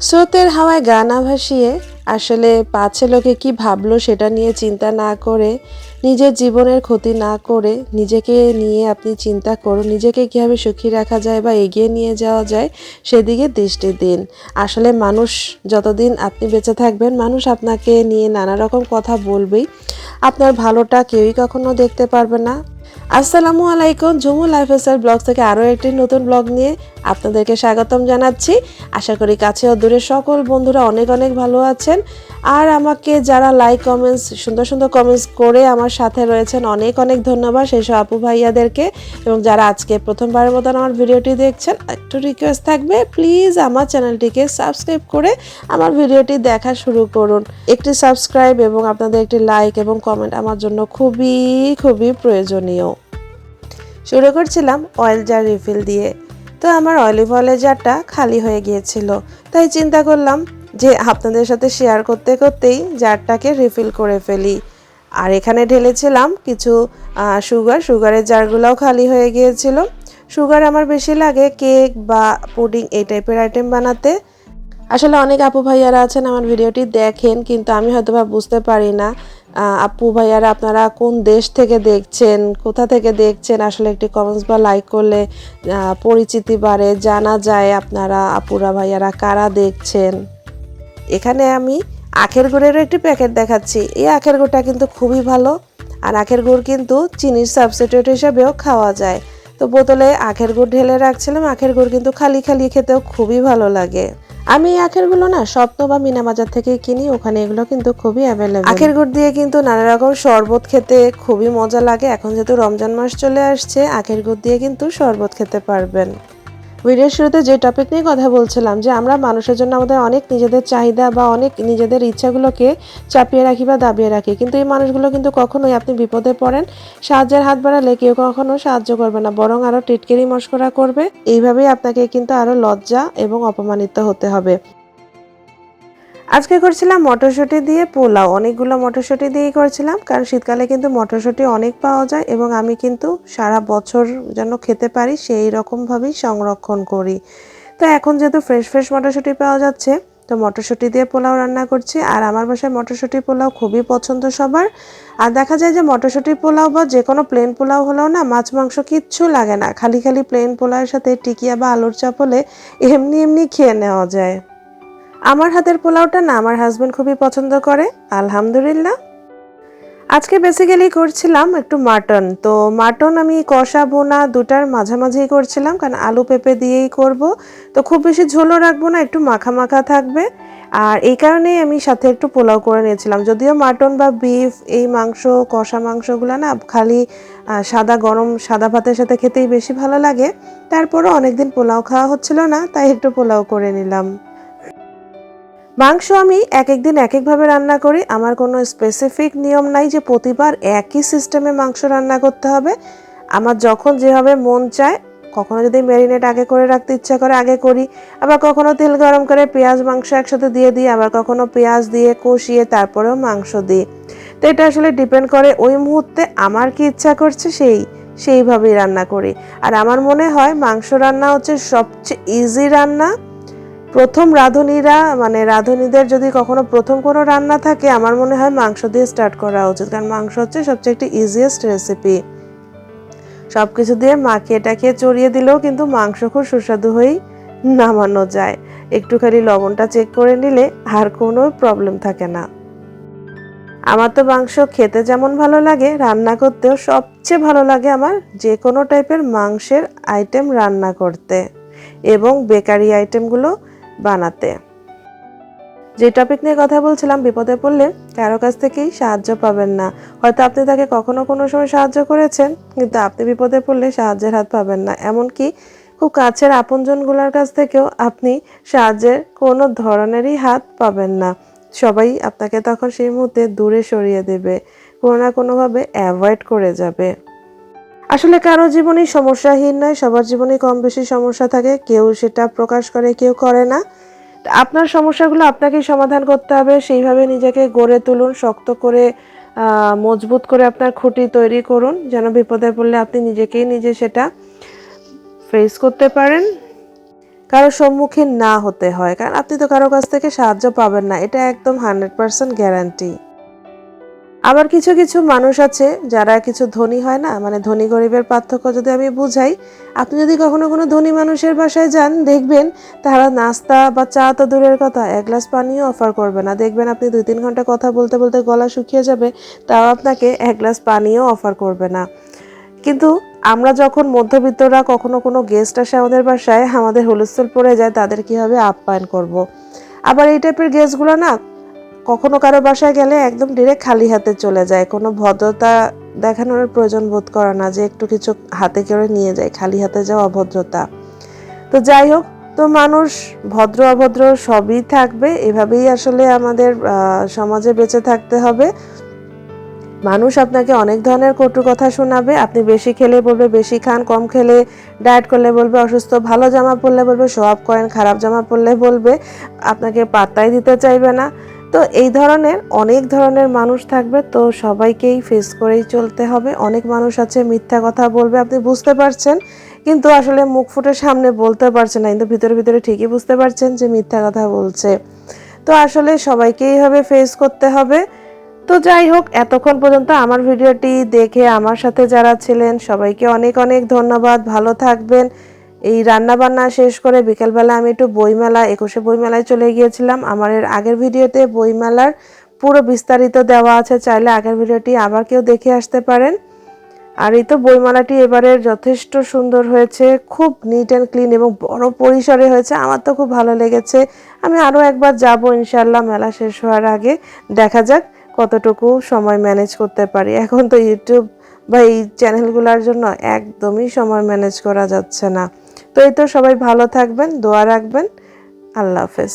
স্রোতের হাওয়ায় গানা ভাসিয়ে আসলে পাছে লোকে কি ভাবলো সেটা নিয়ে চিন্তা না করে, নিজের জীবনের ক্ষতি না করে, নিজেকে নিয়ে আপনি চিন্তা করুন, নিজেকে কীভাবে সুখী রাখা যায় বা এগিয়ে নিয়ে যাওয়া যায় সেদিকে দৃষ্টি দিন। আসলে মানুষ যতদিন আপনি বেঁচে থাকবেন, মানুষ আপনাকে নিয়ে নানা রকম কথা বলবেই। আপনার ভালোটা কেউই কখনো দেখতে পারবে না। আসসালামু আলাইকুম জুমু লাইফ স্টাইল ব্লগ থেকে আরও একটি নতুন ব্লগ নিয়ে আপনাদেরকে স্বাগতম জানাচ্ছি। আশা করি কাছে ও দূরের সকল বন্ধুরা অনেক অনেক ভালো আছেন। আর আমাকে যারা লাইক কমেন্টস সুন্দর সুন্দর কমেন্টস করে আমার সাথে রয়েছেন, অনেক অনেক ধন্যবাদ সেই সব আপু ভাইয়াদেরকে। এবং যারা আজকে প্রথমবারের মতন আমার ভিডিওটি দেখছেন, একটু রিকোয়েস্ট থাকবে প্লিজ আমার চ্যানেলটিকে সাবস্ক্রাইব করে আমার ভিডিওটি দেখা শুরু করুন। একটি সাবস্ক্রাইব এবং আপনাদের একটি লাইক এবং কমেন্ট আমার জন্য খুবই খুবই প্রয়োজনীয়। শুরু করছিলাম অয়েল জার রিফিল দিয়ে। তো আমার অলিভ অয়েলের জারটা খালি হয়ে গিয়েছিল। তাই চিন্তা করলাম যে আপনাদের সাথে শেয়ার করতে করতেই জারটাকে রিফিল করে ফেলি। আর এখানে ঢেলেছিলাম কিছু সুগার সুগারের জারগুলোও খালি হয়ে গিয়েছিল। সুগার আমার বেশি লাগে কেক বা পুডিং এই টাইপের আইটেম বানাতে। আসলে অনেক আপু ভাইয়ারা আছেন, আমার ভিডিওটি দেখেন, কিন্তু আমি হয়তো বা বুঝতে পারি না। আপু ভাইয়ারা, আপনারা কোন দেশ থেকে দেখছেন, কোথা থেকে দেখছেন? আসলে একটি কমেন্টস বা লাইক করলে পরিচিতি বাড়ে, জানা যায় আপনারা, আপুরা, ভাইয়ারা কারা দেখছেন। এখানে আমি আখের গুড়েরও একটি প্যাকেট দেখাচ্ছি। এই আখের গুড়টা কিন্তু খুবই ভালো, আর আখের গুড় কিন্তু চিনির সাবস্টিটিউট হিসেবেও খাওয়া যায়। তো বোতলে আখের গুড় ঢেলে রাখছিলাম, আখের গুড় কিন্তু খালি খালি খেতেও খুবই ভালো লাগে। আমি এই আখেরগুলো না স্বপ্ন বা মিনা বাজার থেকে কিনি, ওখানে এগুলো কিন্তু খুবই অ্যাভেলেবল আখের গুড় দিয়ে কিন্তু নানা রকম শরবত খেতে খুবই মজা লাগে। এখন যেহেতু রমজান মাস চলে আসছে, আখের গুড় দিয়ে কিন্তু শরবত খেতে পারবেন। ভিডিওর শুরুতে যে টপিক নিয়ে কথা বলছিলাম, যে আমরা মানুষের জন্য আমাদের অনেক নিজেদের চাহিদা বা অনেক নিজেদের ইচ্ছাগুলোকে চাপিয়ে রাখি বা দাবিয়ে রাখি। কিন্তু এই মানুষগুলো কিন্তু কখনোই আপনি বিপদে পড়েন, সাহায্যের হাত বাড়ালে কেউ কখনো সাহায্য করবে না, বরং আরও টিটকেরি মস্করা করবে। এইভাবেই আপনাকে কিন্তু আরও লজ্জা এবং অপমানিত হতে হবে। আজকে করছিলাম মটরশুঁটি দিয়ে পোলাও। অনেকগুলো মটরশুঁটি দিয়েই করেছিলাম, কারণ শীতকালে কিন্তু মটরশুঁটি অনেক পাওয়া যায় এবং আমি কিন্তু সারা বছর যেন খেতে পারি সেই রকমভাবেই সংরক্ষণ করি। তো এখন যেহেতু ফ্রেশ ফ্রেশ মটরশুঁটি পাওয়া যাচ্ছে, তো মটরশুঁটি দিয়ে পোলাও রান্না করছি। আর আমার বাসায় মটরশুঁটি পোলাও খুবই পছন্দ সবার। আর দেখা যায় যে মটরশুঁটি পোলাও বা যে কোনো প্লেন পোলাও হলেও না মাছ, মাংস কিচ্ছু লাগে না। খালি খালি প্লেন পোলাওয়ের সাথে টিকিয়া বা আলুর চাপ হলে এমনি এমনি খেয়ে নেওয়া যায়। আমার হাতের পোলাওটা না আমার হাজব্যান্ড খুবই পছন্দ করে, আলহামদুলিল্লাহ। আজকে বেসিক্যালি করছিলাম একটু মাটন তো মাটন আমি কষা বোনা দুটার মাঝামাঝি করছিলাম, কারণ আলু পেঁপে দিয়েই করব। তো খুব বেশি ঝোলও রাখব না, একটু মাখা মাখা থাকবে। আর এই কারণেই আমি সাথে একটু পোলাও করে নিয়েছিলাম। যদিও মাটন বা বিফ এই মাংস, কষা মাংসগুলো না খালি সাদা গরম সাদা ভাতের সাথে খেতেই বেশি ভালো লাগে। তারপরও অনেকদিন পোলাও খাওয়া হচ্ছিল না, তাই একটু পোলাও করে নিলাম। মাংস আমি এক এক দিন এক একভাবে রান্না করি। আমার কোনো স্পেসিফিক নিয়ম নাই যে প্রতিবার একই সিস্টেমে মাংস রান্না করতে হবে। আমার যখন যেভাবে মন চায়, কখনো যদি ম্যারিনেট আগে করে রাখতে ইচ্ছা করে, আগে করি। আবার কখনো তেল গরম করে পেঁয়াজ, মাংস একসাথে দিয়ে দিই, আবার কখনো পেঁয়াজ দিয়ে কষিয়ে তারপরেও মাংস দিই। তো এটা আসলে ডিপেন্ড করে ওই মুহূর্তে আমার কি ইচ্ছা করছে, সেই, সেইভাবেই রান্না করি। আর আমার মনে হয় মাংস রান্না হচ্ছে সবচেয়ে ইজি রান্না। প্রথম রাঁধুনিরা মানে রাঁধুনিদের যদি কখনো প্রথম কোনো রান্না থাকে, আমার মনে হয় মাংস দিয়ে স্টার্ট করা উচিত। কারণ মাংস হচ্ছে সবচেয়ে একটি ইজিয়েস্ট রেসিপি সব কিছু দিয়ে মাখিয়ে টাখিয়ে চড়িয়ে দিলেও কিন্তু মাংস খুব সুস্বাদু হয়েই নামানো যায়। একটুখানি লবণটা চেক করে নিলে আর কোনো প্রবলেম থাকে না। আমার তো মাংস খেতে যেমন ভালো লাগে, রান্না করতেও সবচেয়ে ভালো লাগে আমার যে কোনো টাইপের মাংসের আইটেম রান্না করতে। এবং বেকারি আইটেমগুলো বানাতে। যে টপিক নিয়ে কথা বলছিলাম, বিপদে পড়লে কারও কাছ থেকেই সাহায্য পাবেন না। হয়তো আপনি তাকে কখনো কোনো সময় সাহায্য করেছেন, কিন্তু আপনি বিপদে পড়লে সাহায্যের হাত পাবেন না। এমনকি খুব কাছের আপনজনগুলোর কাছ থেকেও আপনি সাহায্যের কোনো ধরনেরই হাত পাবেন না। সবাই আপনাকে তখন সেই মুহূর্তে দূরে সরিয়ে দেবে, কোনো না কোনোভাবে অ্যাভয়েড করে যাবে। আসলে কারও জীবনই সমস্যাহীন নয়, সবার জীবনে কম বেশি সমস্যা থাকে, কেউ সেটা প্রকাশ করে, কেউ করে না। আপনার সমস্যাগুলো আপনাকেই সমাধান করতে হবে, সেইভাবে নিজেকে গড়ে তুলুন, শক্ত করে মজবুত করে আপনার খুঁটি তৈরি করুন, যেন বিপদে পড়লে আপনি নিজেকেই নিজে সেটা ফেস করতে পারেন। কারও সম্মুখীন না হতে হয়, কারণ আপনি তো কারও কাছ থেকে সাহায্য পাবেন না, এটা একদম হান্ড্রেড পার্সেন্ট গ্যারান্টি আবার কিছু কিছু মানুষ আছে যারা কিছু ধনী হয় না মানে ধনী গরিবের পার্থক্য যদি আমি বুঝাই, আপনি যদি কখনো কোনো ধনী মানুষের বাসায় যান, দেখবেন তারা নাস্তা বা চা তো দূরের কথা, এক গ্লাস পানিও অফার করবে না দেখবেন আপনি দুই তিন ঘণ্টা কথা বলতে বলতে গলা শুকিয়ে যাবে, তাও আপনাকে এক গ্লাস পানিও অফার করবে না কিন্তু আমরা যখন মধ্যবিত্তরা কখনো কোনো গেস্ট আসে আমাদের বাসায়, আমাদের হুলস্থুল পড়ে যায়, তাদের কীভাবে আপ্যায়ন করব। আবার এই টাইপের গেস্টগুলো না কখনো কারও বাসায় গেলে একদম ডিরেক্ট খালি হাতে চলে যায়। কোনো ভদ্রতা দেখানোর প্রয়োজন বোধ করে না যে একটু কিছু হাতে করে নিয়ে যায়, খালি হাতে যাওয়া অভদ্রতা। তো যাই হোক, তো মানুষ ভদ্র অভদ্র সবই থাকবে, এভাবেই আসলে আমাদের সমাজে বেঁচে থাকতে হবে। মানুষ আপনাকে অনেক ধরনের কটু কথা শোনাবে, আপনি বেশি খেলে বলবে, বেশি খান, কম খেলে, ডায়েট করলে বলবে, অসুস্থ, ভালো জামা পরলে বলবে অফ করেন, খারাপ জামা পরলে বলবে, আপনাকে পাত্তাই দিতে চাইবে না। তো এই ধরনের অনেক ধরনের মানুষ থাকবে, তো সবাইকেই ফেস করেই চলতে হবে। অনেক মানুষ আছে, মিথ্যা কথা বলবে, আপনি বুঝতে পারছেন, কিন্তু আসলে মুখ ফুটে সামনে বলতে পারছে না, কিন্তু ভিতরে ভিতরে ঠিকই বুঝতে পারছেন যে মিথ্যা কথা বলছে। তো আসলে সবাইকেই এইভাবে ফেস করতে হবে। তো যাই হোক, এতক্ষণ পর্যন্ত আমার ভিডিওটি দেখে আমার সাথে যারা ছিলেন, সবাইকে অনেক অনেক ধন্যবাদ। ভালো থাকবেন এই রান্না বান্না শেষ করে বিকেলবেলা আমি একটু বইমেলা, একুশে বইমেলায় চলে গিয়েছিলাম। আমার এর আগের ভিডিওতে বইমেলার পুরো বিস্তারিত দেওয়া আছে, চাইলে আগের ভিডিওটি আবার কেউ দেখে আসতে পারেন। আর এই তো বইমেলাটি এবারে যথেষ্ট সুন্দর হয়েছে, খুব নিট অ্যান্ড ক্লিন এবং বড় পরিসরে হয়েছে। আমার তো খুব ভালো লেগেছে। আমি আরও একবার যাব ইনশাল্লাহ মেলা শেষ হওয়ার আগে। দেখা যাক কতটুকু সময় ম্যানেজ করতে পারি। এখন তো ইউটিউব বা এই চ্যানেলগুলোর জন্য একদমই সময় ম্যানেজ করা যাচ্ছে না। তো এই তো সবাই ভালো থাকবেন দোয়া রাখবেন। আল্লাহ হাফেজ।